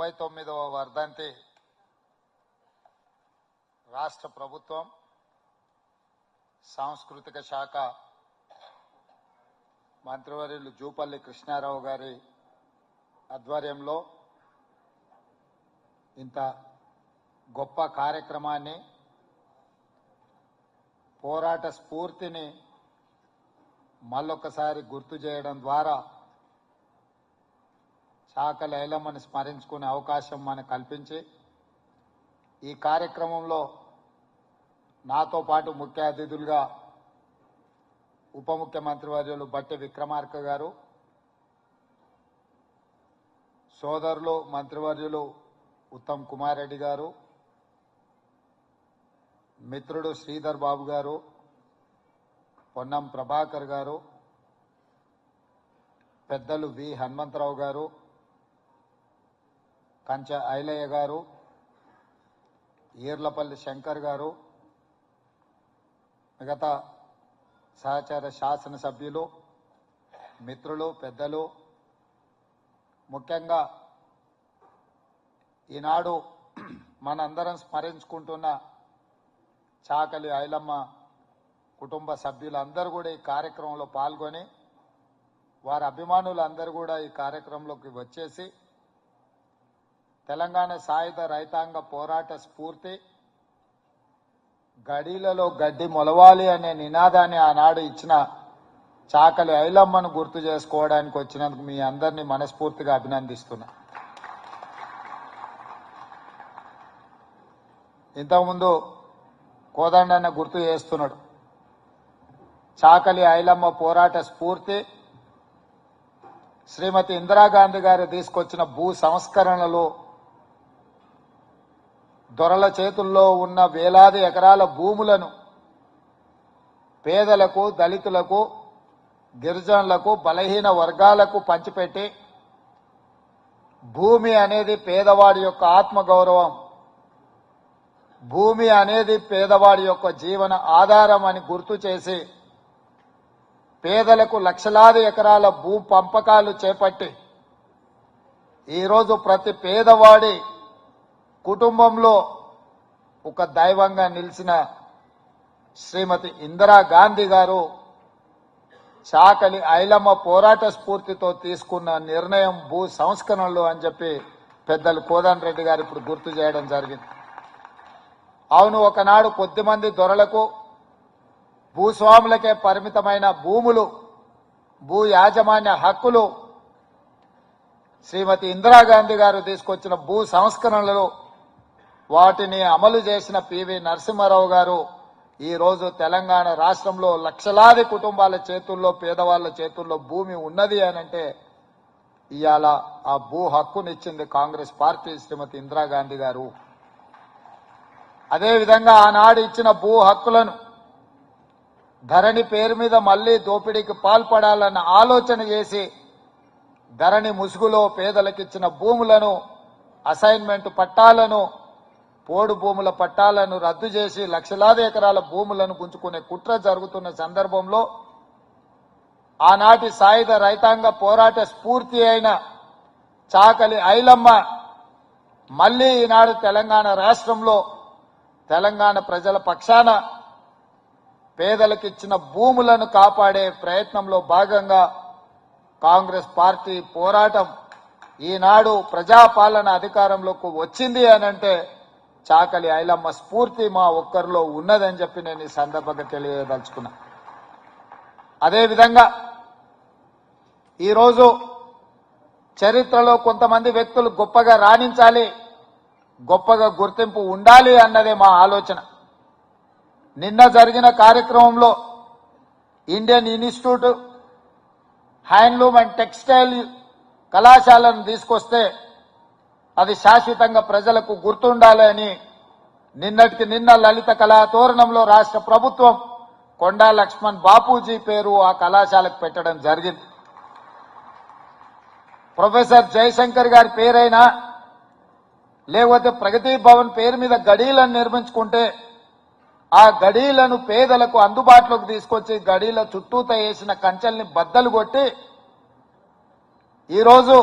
ముప్పై తొమ్మిదవ వర్ధంతి. రాష్ట్ర ప్రభుత్వం సాంస్కృతిక శాఖ మంత్రివర్యులు జూపల్లి కృష్ణారావు గారి ఆధ్వర్యంలో ఇంత గొప్ప కార్యక్రమాన్ని పోరాట స్ఫూర్తిని మళ్ళొకసారి గుర్తు చేయడం ద్వారా శాఖ లైలమ్మని స్మరించుకునే అవకాశం మనకు కల్పించి ఈ కార్యక్రమంలో నాతో పాటు ముఖ్య అతిథులుగా ఉప ముఖ్యమంత్రి వర్యులు బట్టి విక్రమార్క గారు సోదరులు మంత్రివర్యులు ఉత్తమ్ కుమార్ రెడ్డి గారు మిత్రుడు శ్రీధర్ బాబు గారు పొన్నం ప్రభాకర్ గారు పెద్దలు వి హనుమంతరావు గారు కంచ ఐలయ్య గారు ఈర్లపల్లి శంకర్ గారు మిగతా సహచార శాసనసభ్యులు మిత్రులు పెద్దలు ముఖ్యంగా ఈనాడు మనందరం స్మరించుకుంటున్న చాకలి ఐలమ్మ కుటుంబ సభ్యులందరూ కూడా ఈ కార్యక్రమంలో పాల్గొని వారి అభిమానులందరూ కూడా ఈ కార్యక్రమంలోకి వచ్చేసి తెలంగాణ సాయుధ రైతాంగ పోరాట స్ఫూర్తి గడీలలో గడ్డి మొలవాలి అనే నినాదాన్ని ఆనాడు ఇచ్చిన చాకలి ఐలమ్మను గుర్తు చేసుకోవడానికి వచ్చినందుకు మీ అందరినీ మనస్ఫూర్తిగా అభినందిస్తున్నా. ఇంతకుముందు కోదండన్న గుర్తు చేస్తున్నాడు. చాకలి ఐలమ్మ పోరాట స్ఫూర్తి శ్రీమతి ఇందిరాగాంధీ గారు తీసుకొచ్చిన భూ సంస్కరణలు దొరల చేతుల్లో ఉన్న వేలాది ఎకరాల భూములను పేదలకు దళితులకు గిరిజనులకు బలహీన వర్గాలకు పంచిపెట్టి భూమి అనేది పేదవాడి యొక్క ఆత్మగౌరవం. భూమి అనేది పేదవాడి యొక్క జీవన ఆధారం అని గుర్తు చేసి పేదలకు లక్షలాది ఎకరాల భూ పంపకాలు చేపట్టి ఈరోజు ప్రతి పేదవాడి కుటుంబంలో ఒక దైవంగా నిలిచిన శ్రీమతి ఇందిరా గాంధీ గారు చాకలి ఐలమ్మ పోరాట స్ఫూర్తితో తీసుకున్న నిర్ణయం భూ సంస్కరణలు అని చెప్పి పెద్దలు కోదన్ రెడ్డి గారు ఇప్పుడు గుర్తు చేయడం జరిగింది. అవును ఒకనాడు కొద్దిమంది దొరలకు భూస్వాములకే పరిమితమైన భూములు భూ యాజమాన్య హక్కులు శ్రీమతి ఇందిరాగాంధీ గారు తీసుకొచ్చిన భూ సంస్కరణలు వాటిని అమలు చేసిన పివి నరసింహారావు గారు ఈరోజు తెలంగాణ రాష్ట్రంలో లక్షలాది కుటుంబాల చేతుల్లో పేదవాళ్ళ చేతుల్లో భూమి ఉన్నది అనంటే ఇవాళ ఆ భూ హక్కునిచ్చింది కాంగ్రెస్ పార్టీ శ్రీమతి ఇందిరాగాంధీ గారు. అదేవిధంగా ఆనాడు ఇచ్చిన భూ హక్కులను ధరణి పేరు మీద మళ్ళీ దోపిడీకి పాల్పడాలన్న ఆలోచన చేసి ధరణి ముసుగులో పేదలకు ఇచ్చిన భూములను అసైన్మెంట్ పట్టాలను పోడు భూముల పట్టాలను రద్దు చేసి లక్షలాది ఎకరాల భూములను గుంజుకునే కుట్ర జరుగుతున్న సందర్భంలో ఆనాటి సాయుధ రైతాంగ పోరాట స్ఫూర్తి అయిన చాకలి ఐలమ్మ మళ్ళీ ఈనాడు తెలంగాణ రాష్ట్రంలో తెలంగాణ ప్రజల పక్షాన పేదలకు ఇచ్చిన భూములను కాపాడే ప్రయత్నంలో భాగంగా కాంగ్రెస్ పార్టీ పోరాటం ఈనాడు ప్రజాపాలన అధికారంలోకి వచ్చింది అని అంటే చాకలి ఐలమ్మ స్ఫూర్తి మా ఒక్కరిలో ఉన్నదని చెప్పి నేను ఈ సందర్భంగా తెలియదలుచుకున్నా. అదేవిధంగా ఈరోజు చరిత్రలో కొంతమంది వ్యక్తులు గొప్పగా రాణించాలి గొప్పగా గుర్తింపు ఉండాలి అన్నదే మా ఆలోచన. నిన్న జరిగిన కార్యక్రమంలో Indian institute handloom and textile కళాశాలను తీసుకొస్తే అది శాశ్వతంగా ప్రజలకు గుర్తుండాలి అని నిన్నటికి నిన్న లలిత కళా తోరణంలో రాష్ట్ర ప్రభుత్వం కొండా లక్ష్మణ్ బాపూజీ పేరు ఆ కళాశాలకు పెట్టడం జరిగింది. ప్రొఫెసర్ జయశంకర్ గారి పేరైనా లేకపోతే ప్రగతి భవన్ పేరు మీద గడీలను నిర్మించుకుంటే ఆ గడీలను పేదలకు అందుబాటులోకి తీసుకొచ్చి గడీల చుట్టూత వేసిన కంచెల్ని బద్దలు కొట్టి ఈరోజు